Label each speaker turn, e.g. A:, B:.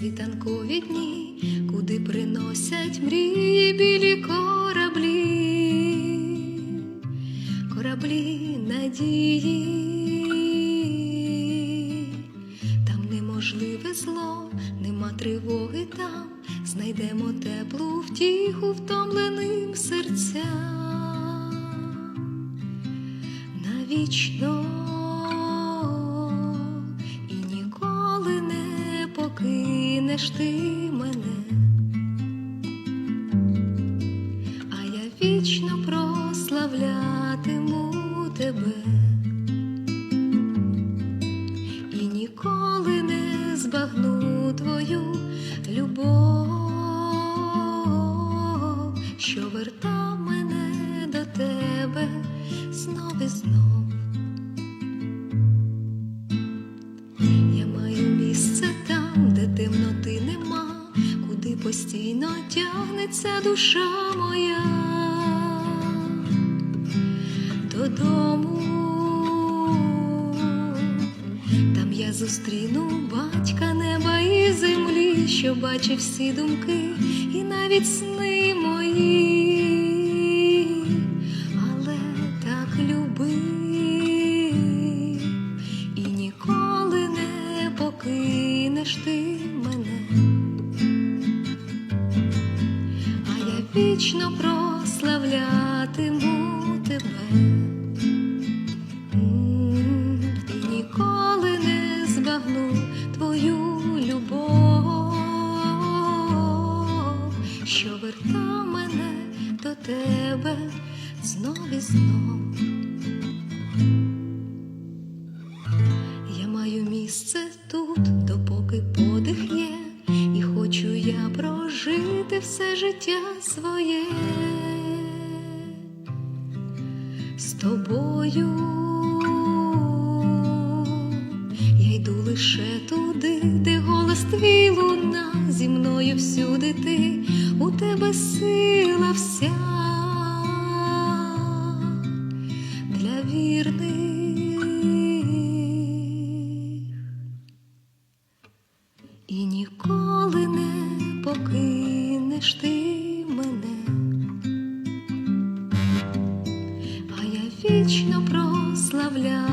A: світанкові дні, куди приносять мрії білі кораблі, кораблі надії, там неможливе зло, нема тривоги там, знайдемо теплу втіху втомленим серцям. Навічно покинеш ти мене, а я вічно прославлятиму тебе і ніколи не збагну твою любов, що верта мене до тебе знов і знов. Темноти нема, куди постійно тягнеться душа моя додому. Там я зустріну батька неба і землі, що бачив всі думки і навіть сни мої, вічно прославлятиму тебе. Ніколи не збагну твою любов, що верта мене до тебе знов і знов. Я маю місце тут, допоки прожити все життя своє з тобою. Я йду лише туди, де голос твій луна, зі мною всюди ти, у тебе сила вся для вірних. І ніколи не покинеш ти мене. А я вічно прославлятиму